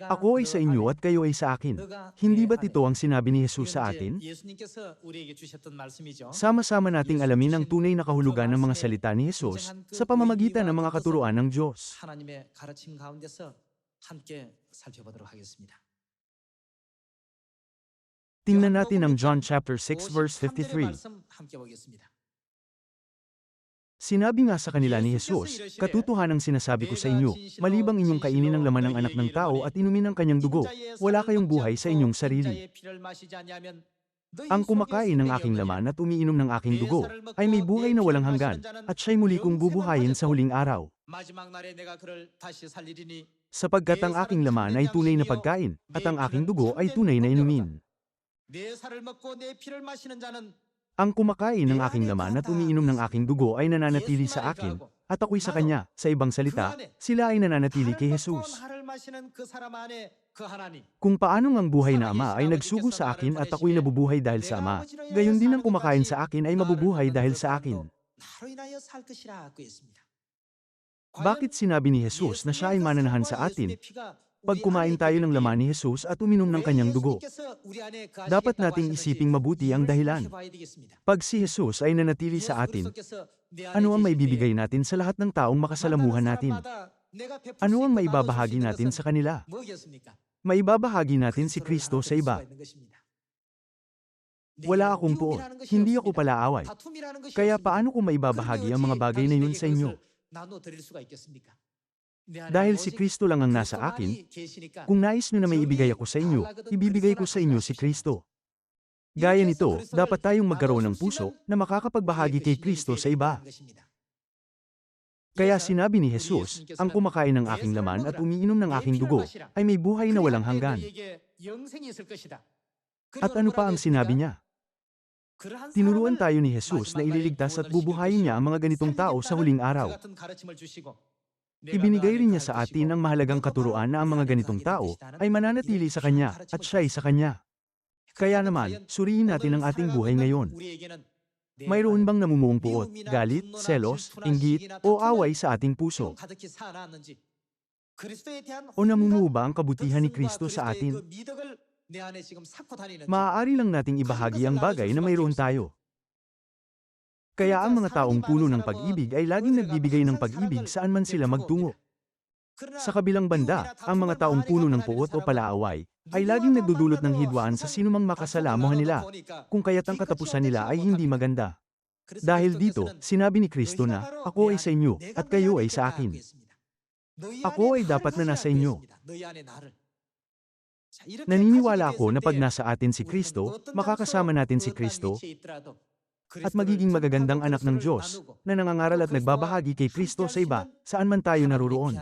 Ako ay sa inyo at kayo ay sa akin. Hindi ba't ito ang sinabi ni Jesus sa atin? Sama-sama nating alamin ang tunay na kahulugan ng mga salita ni Jesus sa pamamagitan ng mga katuruan ng Diyos. Tingnan natin ang John chapter 6 verse 53. Sinabi nga sa kanila ni Jesus, Katutuhan ang sinasabi ko sa inyo, malibang inyong kainin ang laman ng anak ng tao at inumin ang kanyang dugo, wala kayong buhay sa inyong sarili. Ang kumakain ng aking laman at umiinom ng aking dugo, ay may buhay na walang hanggan, at siya'y muli kong bubuhayin sa huling araw. Sapagkat ang aking laman ay tunay na pagkain, at ang aking dugo ay tunay na inumin. Ang kumakain ng aking laman at umiinom ng aking dugo ay nananatili sa akin, at ako'y sa kanya. Sa ibang salita, sila ay nananatili kay Jesus. Kung paanong ang buhay na Ama ay nagsugo sa akin at ako'y nabubuhay dahil sa Ama, gayon din ang kumakain sa akin ay mabubuhay dahil sa akin. Bakit sinabi ni Jesus na siya ay mananahan sa atin pag kumain tayo ng laman ni Jesus at uminom ng kanyang dugo? Dapat nating isiping mabuti ang dahilan. Pag si Jesus ay nanatili sa atin, ano ang maibibigay natin sa lahat ng taong makasalamuhan natin? Ano ang maibabahagi natin sa kanila? Maibabahagi natin si Kristo sa iba. Wala akong puot, hindi ako palaaway. Kaya paano ko maibabahagi ang mga bagay na yun sa inyo? Dahil si Kristo lang ang nasa akin, kung nais nyo na may ibigay ako sa inyo, ibibigay ko sa inyo si Kristo. Gaya nito, dapat tayong magkaroon ng puso na makakapagbahagi kay Kristo sa iba. Kaya sinabi ni Jesus, ang kumakain ng aking laman at umiinom ng aking dugo, ay may buhay na walang hanggan. At ano pa ang sinabi niya? Tinuruan tayo ni Jesus na ililigtas at bubuhayin niya ang mga ganitong tao sa huling araw. Ibinigay rin niya sa atin ang mahalagang katuruan na ang mga ganitong tao ay mananatili sa Kanya at siya'y sa Kanya. Kaya naman, suriin natin ang ating buhay ngayon. Mayroon bang namumuong puot, galit, selos, inggit, o away sa ating puso? O namumuo ba ang kabutihan ni Kristo sa atin? Maaari lang nating ibahagi ang bagay na mayroon tayo. Kaya ang mga taong puno ng pag-ibig ay laging nagbibigay ng pag-ibig saan man sila magtungo. Sa kabilang banda, ang mga taong puno ng puot o palaaway ay laging nagdudulot ng hidwaan sa sinumang makasalamuhan nila, kung kaya't ang katapusan nila ay hindi maganda. Dahil dito, sinabi ni Kristo na, Ako ay sa inyo, at kayo ay sa akin. Ako ay dapat na nasa inyo. Naniniwala ako na pag nasa atin si Kristo, makakasama natin si Kristo, at magiging magagandang anak ng Diyos, na nangangaral at nagbabahagi kay Kristo sa iba, saan man tayo naroroon.